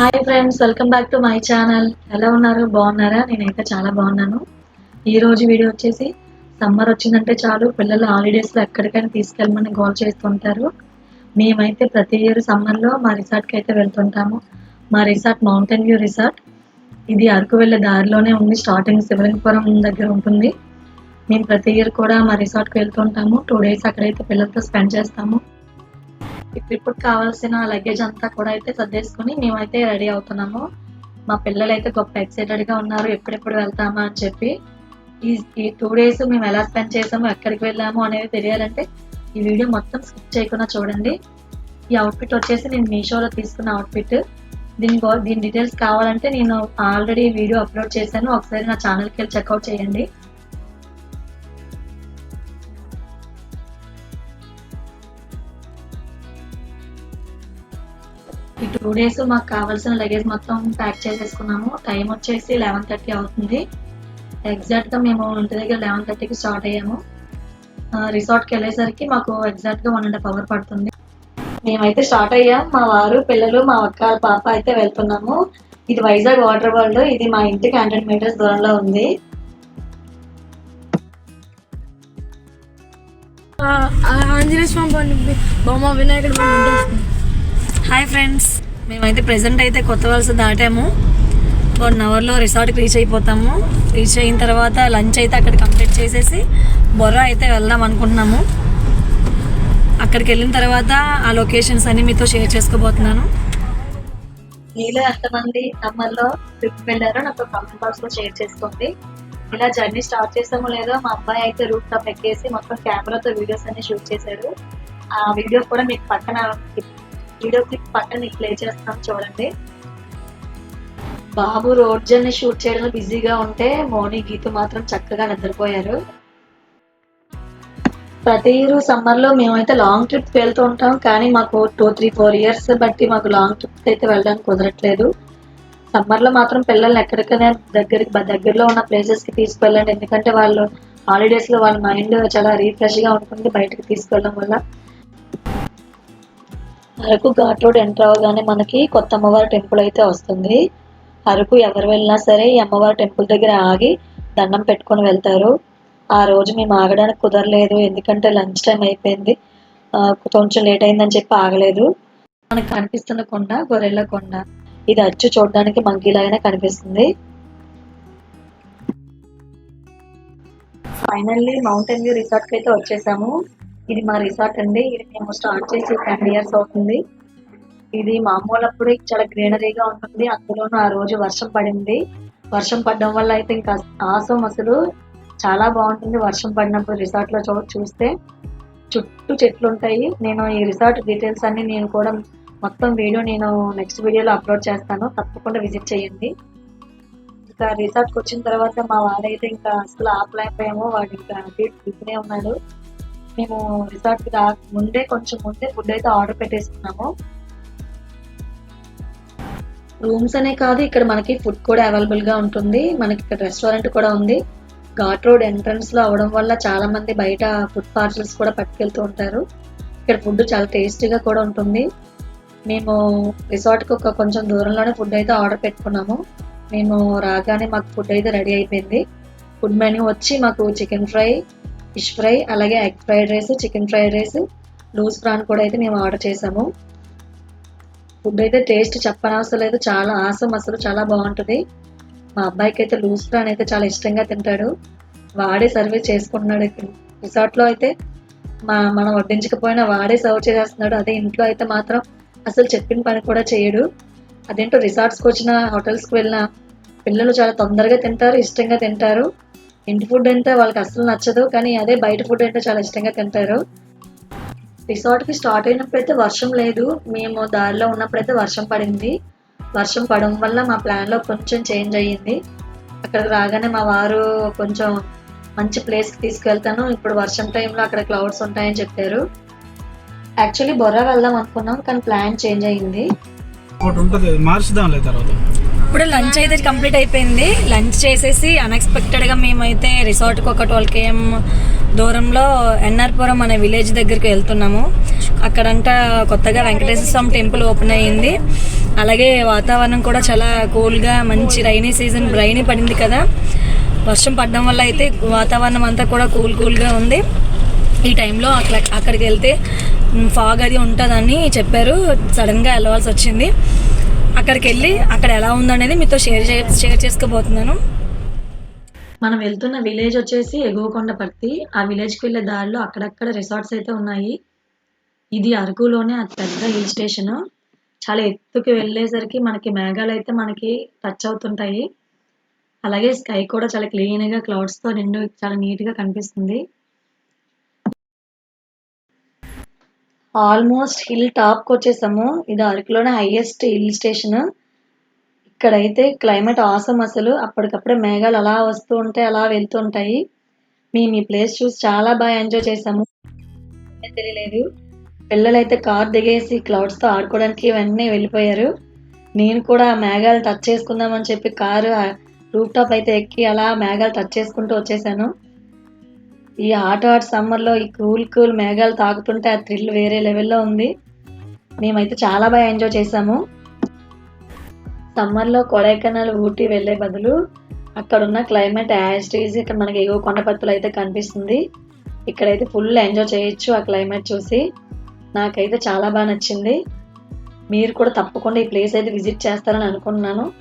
Hi friends welcome back to my channel ఎలా ఉన్నారు? బాగున్నారా? నేనైతే చాలా బాగున్నాను. ఈ రోజు వీడియో వచ్చేసి సమ్మర్ వచ్చిందంటే చాలు పిల్లలు హాలిడేస్లో ఎక్కడికైనా తీసుకెళ్ళమని గోల్ చేస్తుంటారు మేమైతే ప్రతి ఇయర్ సమ్మర్లో మా రిసార్ట్కి అయితే వెళ్తుంటాము. మా రిసార్ట్ మౌంటైన్ వ్యూ రిసార్ట్ ఇది అరకు వెళ్ళే దారిలోనే ఉంది స్టార్టింగ్ శివలింగపురం దగ్గర ఉంటుంది. మేము ప్రతి ఇయర్ కూడా మా రిసార్ట్కి వెళ్తుంటాము. టూ డేస్ అక్కడైతే పిల్లలతో స్పెండ్ చేస్తాము. ఇప్పుడు ఇప్పుడు కావాల్సిన లగేజ్ అంతా కూడా అయితే సర్దేసుకుని మేమైతే రెడీ అవుతున్నాము. మా పిల్లలు అయితే గొప్ప ఎక్సైటెడ్గా ఉన్నారు ఎప్పుడెప్పుడు వెళ్తామా అని చెప్పి. ఈ ఈ టూ డేస్ మేము ఎలా స్పెండ్ చేసాము ఎక్కడికి వెళ్ళాము అనేది తెలియాలంటే ఈ వీడియో మొత్తం స్కిప్ చేయకుండా చూడండి. ఈ అవుట్ఫిట్ వచ్చేసి నేను మీషోలో తీసుకున్న అవుట్ఫిట్ దీని దీని డీటెయిల్స్ కావాలంటే నేను ఆల్రెడీ వీడియో అప్లోడ్ చేశాను. ఒకసారి నా ఛానల్కి వెళ్ళి చెక్అవుట్ చేయండి. ఈ టూ డేస్ మాకు కావాల్సిన లగేజ్ మొత్తం ప్యాక్ చేసేసుకున్నాము. టైం వచ్చేసి లెవెన్ థర్టీ అవుతుంది. ఎగ్జాక్ట్గా మేము ఇంటి దగ్గర లెవెన్ థర్టీకి స్టార్ట్ అయ్యాము. రిసార్ట్కి వెళ్ళేసరికి మాకు ఎగ్జాక్ట్గా వన్ అండ్ హాఫ్ అవర్ పడుతుంది. మేమైతే స్టార్ట్ అయ్యాం. మా వారు పిల్లలు మా అక్క పాప అయితే వెళ్తున్నాము. ఇది వైజాగ్ వాటర్ వరల్డ్ ఇది మా ఇంటికి హండ్రెడ్ మీటర్స్ దూరంలో ఉంది. ఆంజనేయ స్వామి బొమ్మ వినాయకుడు హాయ్ ఫ్రెండ్స్ మేమైతే ప్రెసెంట్ అయితే కొత్త వలస దాటాము. వన్ అవర్లో రిసార్ట్కి రీచ్ అయిపోతాము. రీచ్ అయిన తర్వాత లంచ్ అయితే అక్కడ కంప్లీట్ చేసేసి బొర్రా అయితే వెళ్దాం అనుకుంటున్నాము. అక్కడికి వెళ్ళిన తర్వాత ఆ లొకేషన్స్ అన్ని మీతో షేర్ చేసుకోబోతున్నాను. మీలో ఎంతమంది అమ్మల్లో ట్రిప్ వెళ్ళారో నాకు కామెంట్ బాక్స్లో షేర్ చేసుకోండి. ఇలా జర్నీ స్టార్ట్ చేసామో లేదో మా అబ్బాయి అయితే రూట్ టాప్ ఎక్కేసి మొత్తం కెమెరాతో వీడియోస్ అన్ని షూట్ చేశాడు. ఆ వీడియో కూడా మీకు పక్కన వీడియో క్లిప్ పక్కన మీకు ప్లే చేస్తాం చూడండి. బాబు రోడ్ జర్నీ షూట్ చేయడంలో బిజీగా ఉంటే మోని గీత మాత్రం చక్కగా నిద్రపోయారు. ప్రతి ఇయర్ సమ్మర్లో మేమైతే లాంగ్ ట్రిప్ వెళ్తూ ఉంటాం కానీ మాకు టూ త్రీ ఫోర్ ఇయర్స్ బట్టి మాకు లాంగ్ ట్రిప్ అయితే వెళ్ళడానికి కుదరట్లేదు. సమ్మర్లో మాత్రం పిల్లల్ని ఎక్కడికైనా దగ్గరికి దగ్గరలో ఉన్న ప్లేసెస్కి తీసుకెళ్ళండి ఎందుకంటే వాళ్ళు హాలిడేస్లో వాళ్ళ మైండ్ చాలా రీఫ్రెష్గా ఉంటుంది బయటకు తీసుకెళ్ళడం వల్ల. అరకు ఘాట్ రోడ్ ఎంటర్ అవగానే మనకి కొత్త అమ్మవారి టెంపుల్ అయితే వస్తుంది. అరకు ఎవరు వెళ్ళినా సరే ఈ అమ్మవారి టెంపుల్ దగ్గర ఆగి దండం పెట్టుకొని వెళ్తారు. ఆ రోజు మేము ఆగడానికి కుదరలేదు ఎందుకంటే లంచ్ టైం అయిపోయింది. కొంచెం లేట్ అయిందని చెప్పి ఆగలేదు. మనకు కనిపిస్తున్న కొండ గొర్రెల కొండ. ఇది అచ్చు చూడడానికి మంకీలాగానే కనిపిస్తుంది. ఫైనల్లీ మౌంటైన్ వ్యూ రిసార్ట్కి అయితే వచ్చేసాము. ఇది మా రిసార్ట్ అండి. ఇది మేము స్టార్ట్ చేసి టెన్ ఇయర్స్ అవుతుంది. ఇది మామూలు అప్పుడు చాలా గ్రీనరీగా ఉంటుంది. అందులోనూ ఆ రోజు వర్షం పడింది. వర్షం పడడం వల్ల అయితే ఇంకా ఆసం అసలు చాలా బాగుంటుంది వర్షం పడినప్పుడు రిసార్ట్లో చూ- చూస్తే. చుట్టూ చెట్లు ఉంటాయి. నేను ఈ రిసార్ట్ డీటెయిల్స్ అన్ని నేను కూడా మొత్తం వీడియో నేను నెక్స్ట్ వీడియోలో అప్లోడ్ చేస్తాను. తప్పకుండా విజిట్ చేయండి. ఇంకా రిసార్ట్కి వచ్చిన తర్వాత మా వాడైతే ఇంకా అసలు ఆపలేకపోయాము. వాడు ఇంకా ఉన్నాడు. మేము రిసార్ట్కి దా ముందే కొంచెం ముందే ఫుడ్ అయితే ఆర్డర్ పెట్టేసుకున్నాము. రూమ్స్ అనే కాదు ఇక్కడ మనకి ఫుడ్ కూడా అవైలబుల్గా ఉంటుంది. మనకి ఇక్కడ రెస్టారెంట్ కూడా ఉంది. ఘాట్ రోడ్ ఎంట్రన్స్లో అవడం వల్ల చాలా మంది బయట ఫుడ్ పార్సల్స్ కూడా పట్టుకెళ్తూ ఉంటారు. ఇక్కడ ఫుడ్ చాలా టేస్టీగా కూడా ఉంటుంది. మేము రిసార్ట్కి ఒక కొంచెం దూరంలోనే ఫుడ్ అయితే ఆర్డర్ పెట్టుకున్నాము. మేము రాగానే మాకు ఫుడ్ అయితే రెడీ అయిపోయింది. ఫుడ్ మెనూ వచ్చి మాకు చికెన్ ఫ్రై ఫిష్ ఫ్రై అలాగే egg fried rice chicken fried rice loose prawn కూడా అయితే మేము ఆర్డర్ చేసాము ఫుడ్ అయితే టేస్ట్ చెప్పనవసరం లేదు చాలా ఆసం అసలు చాలా బాగుంటుంది. మా అబ్బాయికి అయితే లూజ్ ప్రాన్ అయితే చాలా ఇష్టంగా తింటాడు. వాడే సర్వీస్ చేసుకుంటున్నాడు రిసార్ట్లో అయితే మా మనం వడ్డించకపోయినా వాడే సర్వ్ చేసేస్తున్నాడు. అదే ఇంట్లో అయితే మాత్రం అసలు చెప్పిన పని కూడా చేయడు. అదేంటో రిసార్ట్స్కి వచ్చిన హోటల్స్కి వెళ్ళిన పిల్లలు చాలా తొందరగా తింటారు ఇష్టంగా తింటారు. ఇంటి ఫుడ్ అంటే వాళ్ళకి అసలు నచ్చదు కానీ అదే బయట ఫుడ్ అంటే చాలా ఇష్టంగా తింటారు. రిసార్ట్కి స్టార్ట్ అయినప్పుడు అయితే వర్షం లేదు. మేము దారిలో ఉన్నప్పుడైతే వర్షం పడింది. వర్షం పడడం వల్ల మా ప్లాన్లో కొంచెం చేంజ్ అయ్యింది. అక్కడికి రాగానే మా వారు కొంచెం మంచి ప్లేస్కి తీసుకెళ్తాను. ఇప్పుడు వర్షం టైంలో అక్కడ క్లౌడ్స్ ఉంటాయని చెప్పారు. యాక్చువల్లీ బొర్రా వెళ్దాం అనుకున్నాం కానీ ప్లాన్ చేంజ్ అయ్యింది. ఒకటి ఉంటుంది మార్చుదాంలే తర్వాత. ఇప్పుడు లంచ్ అయితే కంప్లీట్ అయిపోయింది. లంచ్ చేసేసి అన్ఎక్స్పెక్టెడ్గా మేమైతే రిసార్ట్కి ఒక ట్వెల్వ్ కేఎం దూరంలో ఎన్ఆర్పురం అనే విలేజ్ దగ్గరికి వెళ్తున్నాము. అక్కడంట కొత్తగా వెంకటేశ్వర స్వామి టెంపుల్ ఓపెన్ అయ్యింది. అలాగే వాతావరణం కూడా చాలా కూల్గా మంచి రైనీ సీజన్ రైనీ పడింది కదా. వర్షం పడడం వల్ల అయితే వాతావరణం అంతా కూడా కూల్ కూల్గా ఉంది. ఈ టైంలో అక్కడ అక్కడికి వెళ్తే ఫాగ్ అది ఉంటుందని చెప్పారు. సడన్గా వెళ్ళవలసి వచ్చింది. అక్కడికి వెళ్ళి అక్కడ ఎలా ఉందనేది మీతో షేర్ చే షేర్ చేసుకోబోతున్నాను. మనం వెళ్తున్న విలేజ్ వచ్చేసి ఎగువ కొండపర్తి ఆ విలేజ్కి వెళ్ళే దారిలో అక్కడక్కడ రిసార్ట్స్ అయితే ఉన్నాయి. ఇది అరకులోనే అతి పెద్ద హిల్ స్టేషన్. చాలా ఎత్తుకి వెళ్ళేసరికి మనకి మేఘాలు అయితే మనకి టచ్ అవుతుంటాయి. అలాగే స్కై కూడా చాలా క్లీన్గా క్లౌడ్స్తో క్లౌడ్స్తో నిండు చాలా నీట్గా కనిపిస్తుంది. ఆల్మోస్ట్ హిల్ టాప్కి వచ్చేసాము. ఇది అరకులోనే హైయెస్ట్ హిల్ స్టేషన్. ఇక్కడైతే క్లైమేట్ ఆసం అసలు. అప్పటికప్పుడే మేఘాలు అలా వస్తూ ఉంటాయి అలా వెళ్తూ ఉంటాయి. మేము ఈ ప్లేస్ చూసి చాలా బాగా ఎంజాయ్ చేసాము. తెలియలేదు. పిల్లలైతే కార్ దిగేసి క్లౌడ్స్తో ఆడుకోవడానికి ఇవన్నీ వెళ్ళిపోయారు. నేను కూడా మేఘాలు టచ్ చేసుకుందామని చెప్పి కారు రూఫ్ టాప్ అయితే ఎక్కి అలా మేఘాలు టచ్ చేసుకుంటూ వచ్చేసాను. ఈ హాట్ హాట్ సమ్మర్లో ఈ కూల్ కూల్ మేఘాలు తాకుతుంటే ఆ థ్రిల్ వేరే లెవెల్లో ఉంది. మేమైతే చాలా బాగా ఎంజాయ్ చేసాము సమ్మర్లో కొడైకెనాల్ ఊటీ వెళ్ళే బదులు అక్కడ ఉన్న క్లైమేట్ యాజ్ ఇక్కడ మనకి ఎగువ కొండపత్తులు అయితే కనిపిస్తుంది. ఇక్కడైతే ఫుల్ ఎంజాయ్ చేయొచ్చు ఆ క్లైమేట్ చూసి. నాకైతే చాలా బాగా నచ్చింది. మీరు కూడా తప్పకుండా ఈ ప్లేస్ అయితే విజిట్ చేస్తారని అనుకుంటున్నాను.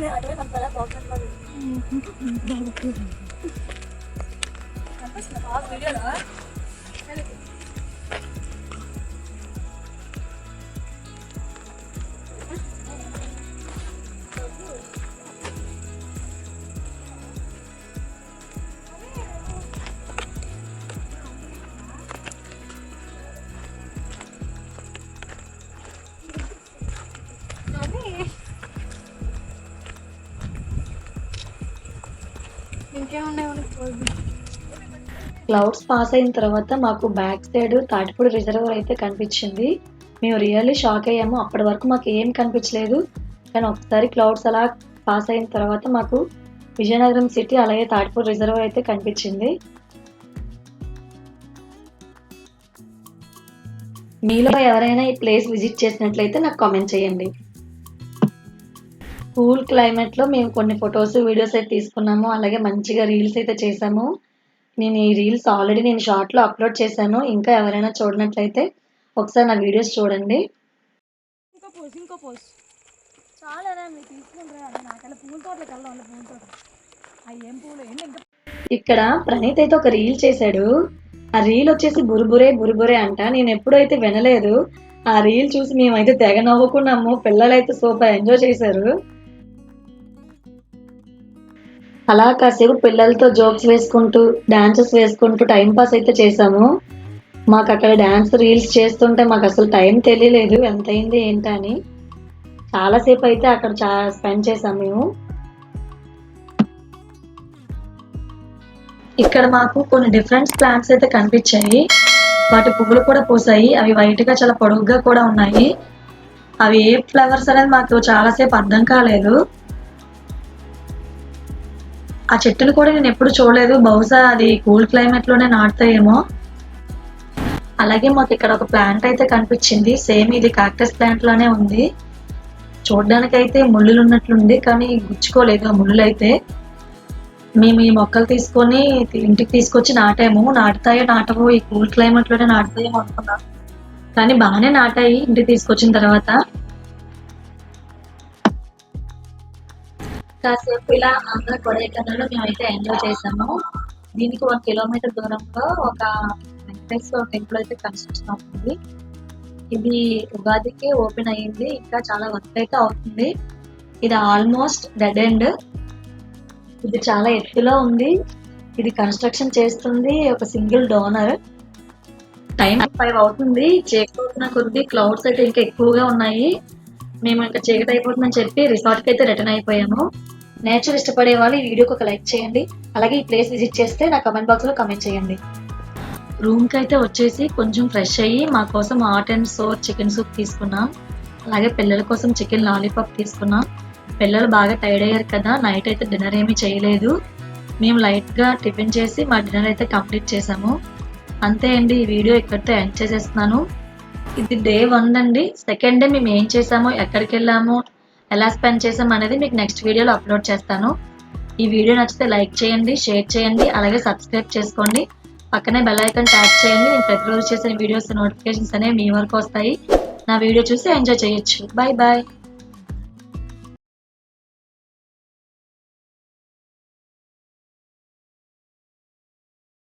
May order lang pala po. Tapos nakakabigyan ah. Clouds pass అయిన తర్వాత మాకు బ్యాక్ సైడ్ తాటిపూడి రిజర్వర్ అయితే కనిపించింది. మేము రియల్లీ షాక్ అయ్యాము. అప్పటి వరకు మాకు ఏం కనిపించలేదు. కానీ ఒకసారి క్లౌడ్స్ అలా పాస్ అయిన తర్వాత మాకు విజయనగరం సిటీ అలాగే తాటిపూడి రిజర్వర్ అయితే కనిపించింది. మీలో ఎవరైనా ఈ ప్లేస్ విజిట్ చేసినట్లయితే నాకు కామెంట్ చేయండి. కూల్ క్లైమేట్లో మేము కొన్ని ఫొటోస్ వీడియోస్ అయితే తీసుకున్నాము. అలాగే మంచిగా రీల్స్ అయితే చేసాము నేను ఈ రీల్స్ ఆల్రెడీ నేను షార్ట్లో అప్లోడ్ చేశాను. ఇంకా ఎవరైనా చూడనట్లయితే ఒకసారి నా వీడియోస్ చూడండి. ఇంకో పోస్ ఇంకో పోస్ చాలా మీరు తీసుకుంటారా నాకల్లా పూల తోటలకు వెళ్దాం పూల తోట అవి ఏం పూలు ఏంటి ఇంకా? ఇక్కడ ప్రణీత్ అయితే ఒక రీల్ చేశాడు. ఆ రీల్ వచ్చేసి బురుబురే బురుబురే అంట. నేను ఎప్పుడైతే వినలేదు ఆ రీల్ చూసి మేమైతే తెగ నవ్వుకున్నాము. పిల్లలైతే సూపర్ ఎంజాయ్ చేశారు. అలా కాసేపు పిల్లలతో జోక్స్ వేసుకుంటూ డాన్సెస్ వేసుకుంటూ టైం పాస్ అయితే చేసాము మాకు అక్కడ డాన్స్ రీల్స్ చేస్తుంటే మాకు అసలు టైం తెలియలేదు ఎంత అయింది ఏంటని చాలాసేపు అయితే అక్కడ చా స్పెండ్ చేసాం మేము. ఇక్కడ మాకు కొన్ని డిఫరెంట్ ప్లాంట్స్ అయితే కనిపించాయి. వాటి పువ్వులు కూడా పూసాయి. అవి వైట్గా చాలా పొడుగ్గా కూడా ఉన్నాయి. అవి ఏ ఫ్లవర్స్ అనేది మాకు చాలాసేపు అర్థం కాలేదు. ఆ చెట్టును కూడా నేను ఎప్పుడు చూడలేదు. బహుశా అది కూల్ క్లైమేట్లోనే నాటుతాయేమో. అలాగే మాకు ఇక్కడ ఒక ప్లాంట్ అయితే కనిపించింది. సేమ్ ఇది కాక్టస్ ప్లాంట్లోనే ఉంది. చూడడానికి అయితే ముళ్ళులు ఉన్నట్లుంది కానీ గుచ్చుకోలేదు ఆ ముళ్ళులు అయితే మేము ఈ మొక్కలు తీసుకొని ఇంటికి తీసుకొచ్చి నాటాము. నాటుతాయో నాటవో ఈ కూల్ క్లైమేట్లోనే అనుకున్నాం. కానీ బాగానే నాటాయి ఇంటికి తీసుకొచ్చిన తర్వాత. కాసేపు ఇలా ఆంధ్ర కొడైకెనాల్లో మేమైతే ఎంజాయ్ చేసాము. దీనికి ఒక కిలోమీటర్ దూరంలో ఒక వెంకటేశ్వర టెంపుల్ అయితే కన్స్ట్రక్షన్ అవుతుంది ఇది ఉగాదికి ఓపెన్ అయ్యింది. ఇంకా చాలా వర్క్ అయితే అవుతుంది. ఇది ఆల్మోస్ట్ డెడ్ ఎండ్. ఇది చాలా ఎత్తులో ఉంది. ఇది కన్స్ట్రక్షన్ చేస్తుంది ఒక సింగిల్ డోనర్. టైం ఫైవ్ అవుతుంది. చీకటి కొద్ది క్లౌడ్స్ అయితే ఇంకా ఎక్కువగా ఉన్నాయి. మేము ఇంకా చీకటి అయిపోతుందని చెప్పి రిసార్ట్కి అయితే రిటర్న్ అయిపోయాము. నేచర్ ఇష్టపడే వాళ్ళు ఈ వీడియోకి ఒక లైక్ చేయండి. అలాగే ఈ ప్లేస్ విజిట్ చేస్తే నా కమెంట్ బాక్స్లో కమెంట్ చేయండి. రూమ్కి అయితే వచ్చేసి కొంచెం ఫ్రెష్ అయ్యి మా కోసం hot and sour chicken soup తీసుకున్నాం. అలాగే పిల్లల కోసం చికెన్ లాలీపాప్ తీసుకున్నాం. పిల్లలు బాగా టైర్డ్ అయ్యారు కదా నైట్ అయితే డిన్నర్ ఏమీ చేయలేదు. మేము లైట్గా టిఫిన్ చేసి మా డిన్నర్ అయితే కంప్లీట్ చేసాము. అంతే అండి ఈ వీడియో ఇక్కడితో ఎండ్ చేసేస్తున్నాను. ఇది డే వన్ అండి. సెకండ్ డే మేము ఏం చేసాము ఎక్కడికి వెళ్ళాము ఎలా స్పెండ్ చేసాం అనేది మీకు నెక్స్ట్ వీడియోలో అప్లోడ్ చేస్తాను. ఈ వీడియో నచ్చితే లైక్ చేయండి షేర్ చేయండి అలాగే సబ్స్క్రైబ్ చేసుకోండి. పక్కనే బెల్ ఐకాన్ ట్యాప్ చేయండి. నేను ప్రతిరోజు చేసిన వీడియోస్ నోటిఫికేషన్స్ అనేవి మీ వరకు వస్తాయి. నా వీడియో చూసి ఎంజాయ్ చేయొచ్చు. Bye bye